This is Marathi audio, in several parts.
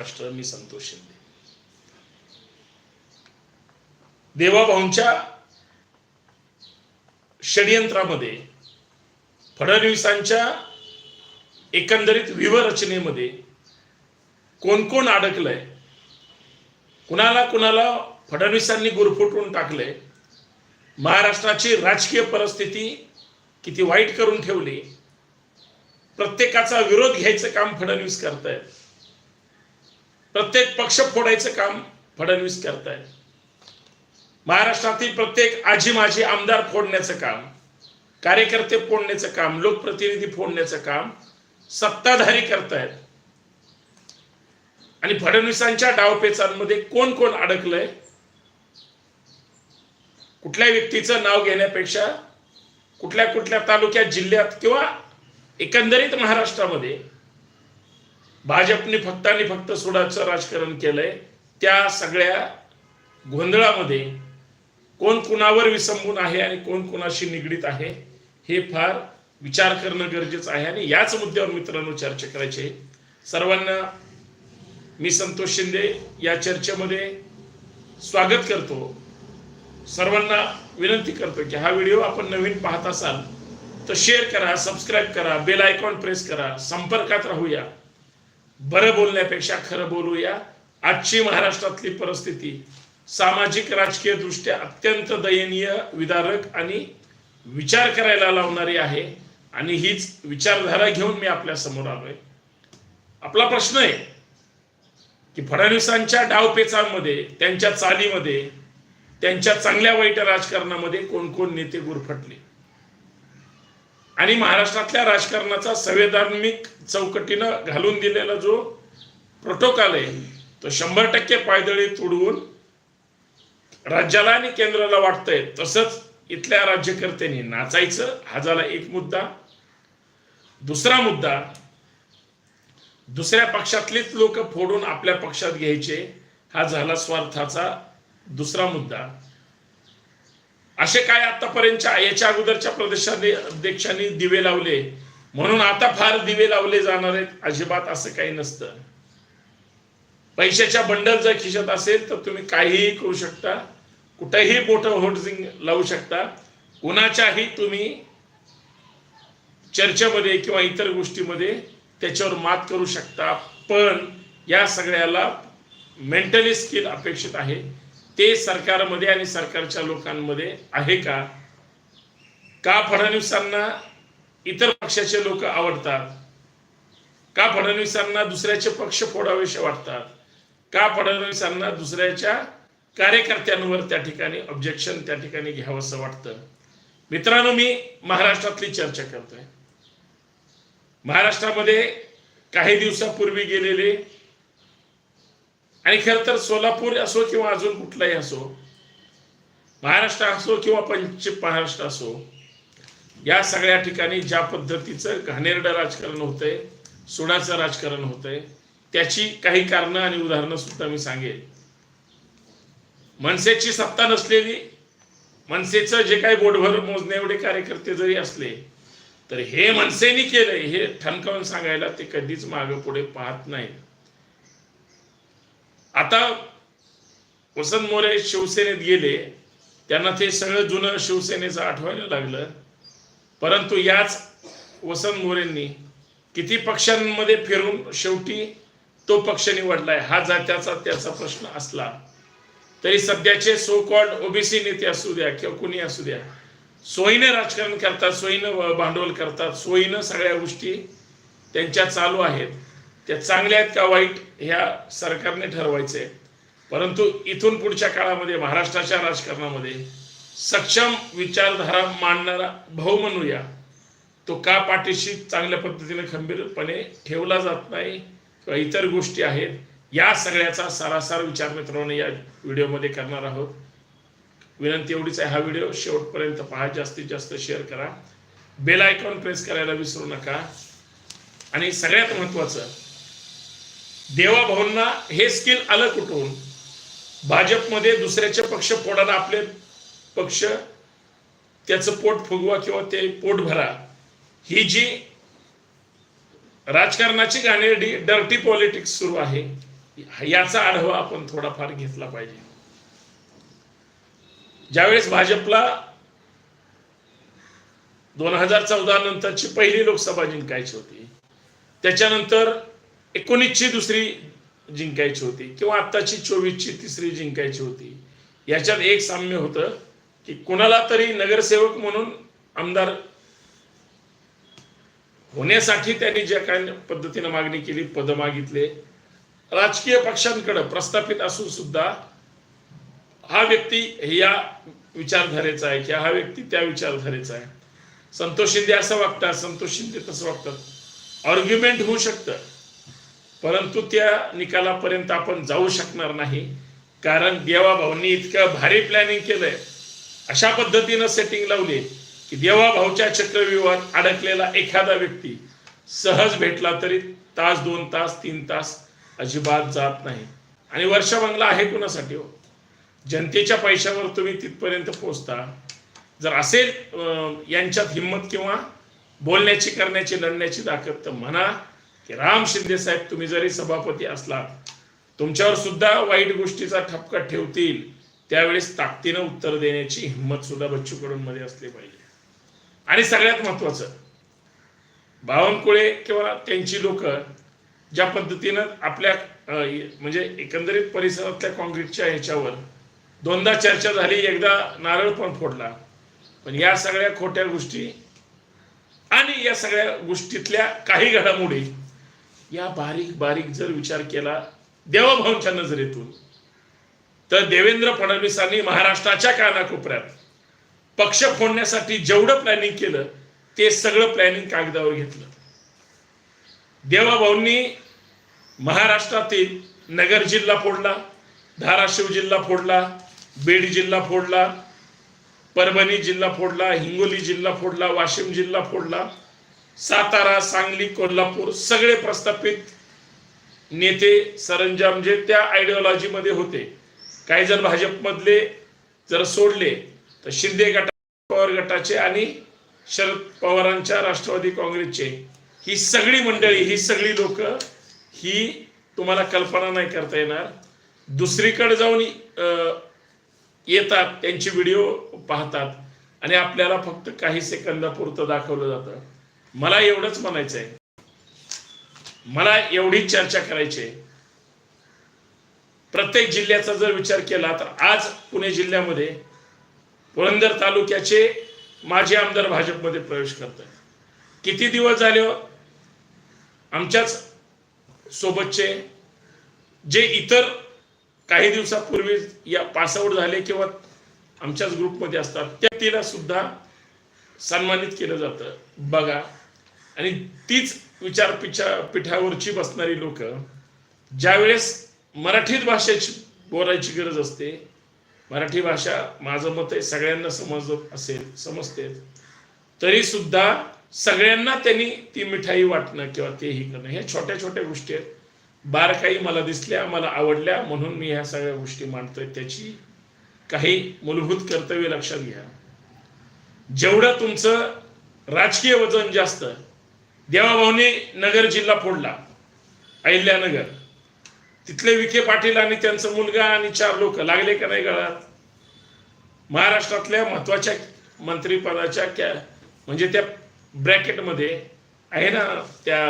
महाराष्ट्र मी संतोष शिंदे. देवाभाऊंच्या षडयंत्रामध्ये फडणवीसांच्या एकंदरीत व्यूहरचनेमध्ये कोण कोण अडकलंय कुणाला कुणाला फडणवीसांनी गुरफुटून टाकलंय महाराष्ट्राची राजकीय परिस्थिती किती वाईट करून ठेवली प्रत्येकाचा विरोध घ्यायचं काम फडणवीस करतायत. प्रत्येक पक्ष फोडायचं काम फडणवीस करतायत. महाराष्ट्रातील प्रत्येक आजी माजी आमदार फोडण्याचं काम कार्यकर्ते फोडण्याचं काम लोकप्रतिनिधी फोडण्याचं काम सत्ताधारी करतायत. आणि फडणवीसांच्या डावपेचांमध्ये कोण कोण अडकलंय? कुठल्या व्यक्तीचं नाव घेण्यापेक्षा कुठल्या कुठल्या तालुक्यात जिल्ह्यात किंवा एकंदरीत महाराष्ट्रामध्ये भाजपने फक्त आणि फक्त सुडाचं राजकारण केलंय. त्या सगळ्या गोंधळामध्ये कोण कुणावर विसंबून आहे आणि कोण कुणाशी निगडीत आहे हे फार विचार करणं गरजेचं आहे आणि याच मुद्द्यावर मित्रांनो चर्चा करायची सर्वांना मी संतोष शिंदे या चर्चेमध्ये स्वागत करतो. सर्वांना विनंती करतो की हा व्हिडिओ आपण नवीन पाहत असाल तर शेअर करा सबस्क्राईब करा बेल आयकॉन प्रेस करा संपर्कात राहूया. बरं बोलण्यापेक्षा खरं बोलूया. आजची महाराष्ट्रातली परिस्थिती सामाजिक राजकीय दृष्ट्या अत्यंत दयनीय विदारक आणि विचार करायला लावणारी आहे. आणि हीच विचारधारा घेऊन मी आपल्यासमोर आलोय. आपला प्रश्न आहे की फडणवीसांच्या डावपेचांमध्ये त्यांच्या चालीमध्ये त्यांच्या चांगल्या वाईट राजकारणामध्ये कोण कोण नेते गुरफटले? आणि महाराष्ट्रातल्या राजकारणाचा संवैधानिक चौकटीनं घालून दिलेला जो प्रोटोकॉल आहे तो शंभर टक्के पायदळी तुडवून राज्याला आणि केंद्राला वाटतंय तसंच इथल्या राज्यकर्त्यांनी नाचायचं हा झाला एक मुद्दा. दुसरा मुद्दा दुसऱ्या पक्षातलीच लोक फोडून आपल्या पक्षात घ्यायचे हा झाला स्वार्थाचा दुसरा मुद्दा. असे काय आतापर्यंतच्या याच्या अगोदरच्या प्रदेशाने अध्यक्षांनी दिवे लावले. म्हणून आता फार दिवे लावले जाणार आहेत. अजिबात असं काही नसतं. पैशाच्या बंडल जर खिशात असेल तर तुम्ही काहीही करू शकता. कुठेही मोठं होर्डिंग लावू शकता. कुणाच्याही तुम्ही चर्चेमध्ये किंवा इतर गोष्टीमध्ये त्याच्यावर मात करू शकता. पण या सगळ्याला मेंटली स्किल अपेक्षित आहे. ते सरकारमध्ये आणि सरकारच्या लोकांमध्ये आहे का? का फडणवीसांना इतर पक्षाचे लोक आवडतात? का फडणवीसांना दुसऱ्याचे पक्ष फोडावेसे वाटतात? का फडणवीसांना दुसऱ्याच्या कार्यकर्त्यांवर त्या ठिकाणी ऑब्जेक्शन त्या ठिकाणी घ्यावंसं वाटतं? मित्रांनो मी महाराष्ट्रातली चर्चा करतोय. महाराष्ट्रामध्ये काही दिवसापूर्वी गेलेले आणि खरं तर सोलापूर असो किंवा अजून कुठलाही असो महाराष्ट्र असो किंवा पंचिम महाराष्ट्र असो या सगळ्या ठिकाणी ज्या पद्धतीचं घाणेरडं राजकारण होतंय सुडाचं राजकारण होतंय त्याची काही कारणं आणि उदाहरणं सुद्धा मी सांगेन. मनसेची सत्ता नसलेली मनसेचं जे काही बोटभर मोजणे एवढे कार्यकर्ते जरी असले तर हे मनसेनी केलंय हे ठणकावून सांगायला ते कधीच मागे पुढे पाहत नाहीत. आता वसंत मोरे शिवसेनेत गेले त्यांना ते सगळं जुनं शिवसेनेचं आठवायला लागलं. परंतु याच वसंत मोरेंनी किती पक्षांमध्ये फिरून शेवटी तो पक्ष निवडलाय हा जात्याचा त्याचा प्रश्न असला तरी सध्याचे सो कॉल्ड ओबीसी नेते असू द्या किंवा कुणी असू द्या सोयीनं राजकारण करतात सोयीनं भांडवल करतात सोयीनं सगळ्या गोष्टी त्यांच्या चालू आहेत. त्या चांगल्या आहेत का वाईट ह्या सरकारने ठरवायचं आहे परंतु इथून पुढच्या काळामध्ये महाराष्ट्राच्या राजकारणामध्ये सक्षम विचारधारा मांडणारा भाऊ म्हणूया तो का पाठीशी चांगल्या पद्धतीने खंबीरपणे ठेवला जात नाही किंवा इतर गोष्टी आहेत या सगळ्याचा सारासार विचार मित्रांनो या व्हिडिओमध्ये करणार आहोत. विनंती एवढीच आहे हा व्हिडिओ शेवटपर्यंत पहा जास्तीत जास्त शेअर करा. बेल आयकॉन प्रेस करायला विसरू नका. आणि सगळ्यात महत्त्वाचं देवाभाऊंना हे स्किल आलं कुठून? भाजपमध्ये दुसऱ्याचे पक्ष फोडायला आपले पक्ष त्याचं पोट फुगवा किंवा ते पोट भरा. ही जी राजकारणाची घाणेरडी डर्टी पॉलिटिक्स सुरू आहे याचा आढावा आपण थोडाफार घेतला पाहिजे. ज्यावेळेस भाजपला दोन हजार चौदा नंतरची पहिली लोकसभा जिंकायची होती त्याच्यानंतर एकोणीसची दुसरी जिंकायची होती किंवा आत्ताची चोवीसची तिसरी जिंकायची होती. याच्यात एक साम्य होतं की कुणाला तरी नगरसेवक म्हणून आमदार होण्यासाठी त्यांनी ज्या काही पद्धतीनं मागणी केली पद मागितले. राजकीय पक्षांकडे प्रस्थापित असून सुद्धा हा व्यक्ती या विचारधारेचा आहे किंवा हा व्यक्ती त्या विचारधारेचा आहे. संतोष शिंदे असं वागतात संतोष शिंदे तसं वागतात. आर्ग्युमेंट होऊ शकतं. परंतु त्या निकालापर्यंत आपण जाऊ शकणार नाही. कारण देवाभाऊंनी इतकं भारी प्लॅनिंग केलंय. अशा पद्धतीनं सेटिंग लावली की देवाभाऊच्या चक्रव्यूहात अडकलेला एखादा व्यक्ती सहज भेटला तरी तास दोन तास तीन तास अजिबात जात नाही. आणि वर्षा बंगला आहे कुणासाठी हो? जनतेच्या पैशावर तुम्ही तिथपर्यंत पोचता जर असेल यांच्यात हिंमत किंवा बोलण्याची करण्याची लढण्याची ताकद तर म्हणा की राम शिंदे साहेब तुम्ही जरी सभापती असलात तुमच्यावर सुद्धा वाईट गोष्टीचा ठपका ठेवतील त्यावेळेस ताकदीनं उत्तर देण्याची हिंमत सुद्धा बच्चू कडून मध्ये असली पाहिजे. आणि सगळ्यात महत्वाचं बावनकुळे किंवा त्यांची लोक ज्या पद्धतीनं आपल्या म्हणजे एकंदरीत परिसरातल्या काँग्रेसच्या ह्याच्यावर दोनदा चर्चा झाली एकदा नारळ पण फोडला पण या सगळ्या खोट्या गोष्टी आणि या सगळ्या गोष्टीतल्या काही घडामोडी या बारीक बारीक जर विचार केला देवाभाऊंच्या नजरेतून तर देवेंद्र फडणवीसांनी महाराष्ट्राच्या कानाकोपऱ्यात पक्ष फोडण्यासाठी जेवढं प्लॅनिंग केलं ते सगळं प्लॅनिंग कागदावर घेतलं. देवाभाऊंनी महाराष्ट्रातील नगर जिल्हा फोडला धाराशिव जिल्हा फोडला बीड जिल्हा फोडला परभणी जिल्हा फोडला हिंगोली जिल्हा फोडला वाशिम जिल्हा फोडला सातारा सांगली कोल्हापूर सगळे प्रस्थापित नेते सरंजाम जे त्या आयडिओलॉजीमध्ये होते. काही जण भाजपमधले जर सोडले तर शिंदे गटा पवार गटाचे आणि शरद पवारांच्या राष्ट्रवादी काँग्रेसचे. ही सगळी मंडळी ही सगळी लोक ही तुम्हाला कल्पना नाही करता येणार. दुसरीकडे जाऊन येतात त्यांची व्हिडिओ पाहतात. आणि आपल्याला फक्त काही सेकंदापुरतं दाखवलं जातं. मला एवढंच म्हणायचं आहे मला एवढी चर्चा करायची आहे. प्रत्येक जिल्ह्याचा जर विचार केला तर आज पुणे जिल्ह्यामध्ये पुरंदर तालुक्याचे माजी आमदार भाजपमध्ये प्रवेश करत आहेत किती दिवस झाले हो? आमच्याच सोबतचे जे इतर काही दिवसापूर्वी या पासआउट झाले किंवा आमच्याच ग्रुपमध्ये असतात त्या तिला सुद्धा सन्मानित केलं जातं. बघा आणि तीच विचार पिछा पिठावरची बसणारी लोक ज्यावेळेस मराठीत भाषेची बोलायची गरज असते मराठी भाषा माझं मत आहे सगळ्यांना समजत असेल समजते तरी सुद्धा सगळ्यांना त्यांनी ती मिठाई वाटणं किंवा ते ही करणं ह्या छोट्या छोट्या गोष्टी आहेत. बारकाई मला दिसल्या मला आवडल्या म्हणून मी ह्या सगळ्या गोष्टी मांडतोय. त्याची काही मूलभूत कर्तव्य लक्षात घ्या. जेवढं तुमचं राजकीय वजन जास्त देवाभाऊने नगर जिल्हा फोडला अहिल्यानगर. तिथले विखे पाटील आणि त्यांचा मुलगा आणि चार लोक लागले का नाही गळात महाराष्ट्रातल्या महत्त्वाच्या मंत्रीपदाच्या क्या म्हणजे त्या ब्रॅकेटमध्ये आहे ना त्या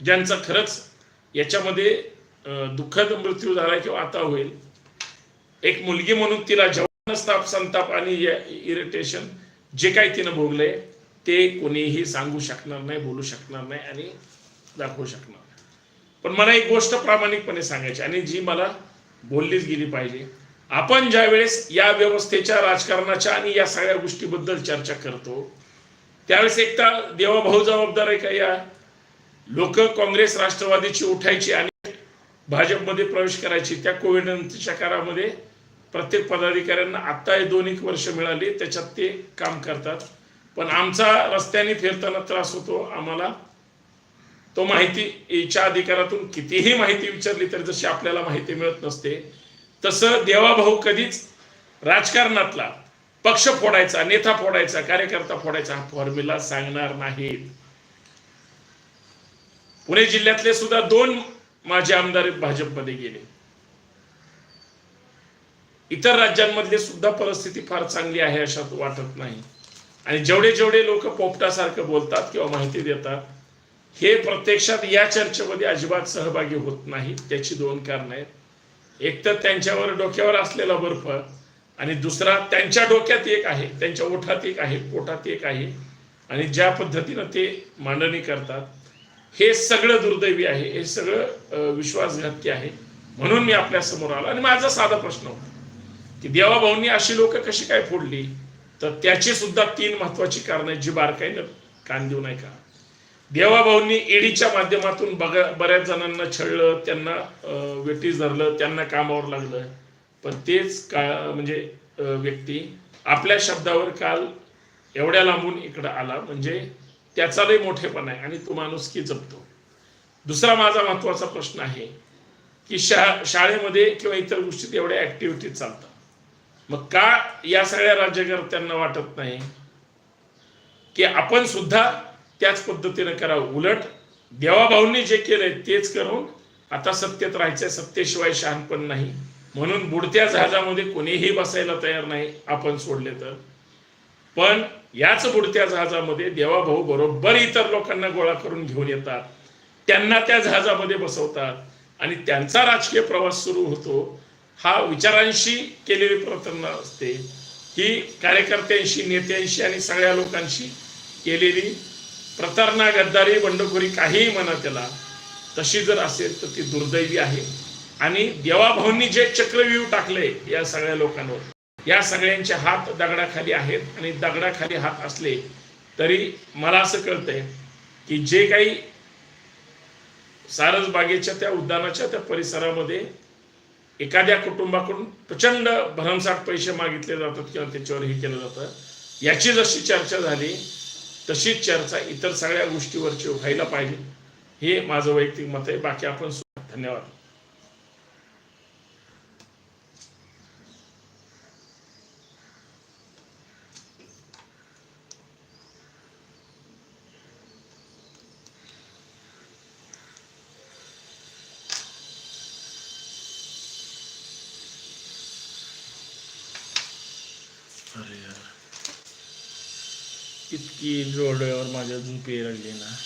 ज्यांचा खरंच याच्यामध्ये दुःखद मृत्यू झाला किंवा आता होईल. एक मुलगी म्हणून तिला जवान संताप आणि इरिटेशन जे काही तिनं भोगलंय ते कोणीही सांगू शकणार नाही बोलू शकणार नाही आणि दाखवू शकणार पण मला एक गोष्ट प्रामाणिकपणे सांगायची आणि जी मला बोललीच गेली पाहिजे. आपण ज्या वेळेस या व्यवस्थेच्या राजकारणाच्या आणि या सगळ्या गोष्टीबद्दल चर्चा करतो त्यावेळेस एकटा देवाभाऊ जबाबदार आहे का या? लोक काँग्रेस राष्ट्रवादीची उठायची आणि भाजपमध्ये प्रवेश करायची. त्या कोविडच्या काळामध्ये प्रत्येक पदाधिकाऱ्यांना आत्ता हे दोन एक वर्ष मिळाली त्याच्यात ते काम करतात. पण आमचा रस्त्याने फिरताना त्रास होतो आम्हाला. तो माहितीच्या अधिकारातून कितीही माहिती विचारली तरी जशी आपल्याला माहिती मिळत नसते तसं देवाभाऊ कधीच राजकारणातला पक्ष फोडायचा नेता फोडायचा कार्यकर्ता फोडायचा हा फॉर्म्युला सांगणार नाहीत. पुणे जिल्ह्यातले सुद्धा दोन माझे आमदार भाजपमध्ये गेले. इतर राज्यांमधली सुद्धा परिस्थिती फार चांगली आहे अशा वाटत नाही. आणि जेवढे जेवढे लोक पोपटासारखं बोलतात किंवा माहिती देतात हे प्रत्यक्षात या चर्चेमध्ये अजिबात सहभागी होत नाही त्याची दोन कारणं आहेत. एक तर त्यांच्यावर डोक्यावर असलेला बर्फ आणि दुसरा त्यांच्या डोक्यात एक आहे त्यांच्या ओठात एक आहे पोटात एक आहे आणि ज्या पद्धतीनं ते मांडणी करतात हे सगळं दुर्दैवी आहे हे सगळं विश्वासघातकी आहे. म्हणून मी आपल्यासमोर आलो आणि माझा साधा प्रश्न होता की देवाभाऊंनी अशी लोक कशी काय फोडली? तर त्याची सुद्धा तीन महत्वाची कारणं आहेत, जी बारकाईनं कान देऊ नये का देवाभाऊंनी ईडीच्या माध्यमातून बघा बऱ्याच जणांना छळलं त्यांना वेटीस धरलं त्यांना कामावर लागलं. पण तेच का म्हणजे व्यक्ती आपल्या शब्दावर काल एवढ्या लांबून इकडं आला म्हणजे त्याचा लय मोठेपणा आहे आणि तो माणूस की जपतो. दुसरा माझा महत्त्वाचा प्रश्न आहे की शा शाळेमध्ये किंवा इतर गोष्टीत एवढ्या ऍक्टिव्हिटीज चालतात. मग का या सगळ्या राज्यकर्त्यांना वाटत नाही? की आपण सुद्धा त्याच पद्धतीनं करावं? उलट देवाभाऊंनी जे केलंय तेच करून आता सत्तेत राहायचंय सत्तेशिवाय शहाणपण नाही. म्हणून बुडत्या जहाजामध्ये कोणीही बसायला तयार नाही आपण सोडले तर. पण याच बुडत्या जहाजामध्ये देवाभाऊ बरोबर इतर लोकांना गोळा करून घेऊन येतात. त्यांना त्या जहाजामध्ये बसवतात. आणि त्यांचा राजकीय प्रवास सुरू होतो. हा विचारांशी केलेली प्रतरणा असते. ही कार्यकर्त्यांशी नेत्यांशी आणि सगळ्या लोकांशी केलेली प्रतारणा गद्दारी बंडखोरी काहीही म्हणा त्याला तशी जर असेल तर ती दुर्दैवी आहे. आणि देवाभाऊंनी जे चक्रव्यूह टाकले या सगळ्या लोकांवर या सगळ्यांचे हात दगडाखाली आहेत आणि दगडाखाली हात असले तरी मला असं कळतंय की जे काही सारस बागेच्या त्या उद्यानाच्या त्या परिसरामध्ये एखाद्या कुटुंबाकडून प्रचंड भरमसाठ पैसे मागितले जातात किंवा त्याच्यावर हे केलं जातं याची जशी चर्चा झाली तशीच चर्चा इतर सगळ्या गोष्टीवरची व्हायला पाहिजे. हे माझं वैयक्तिक मत आहे. बाकी आपण धन्यवाद. अरे यार. इतकी डोळ्यावर माझ्या झोप यायला लागली ना.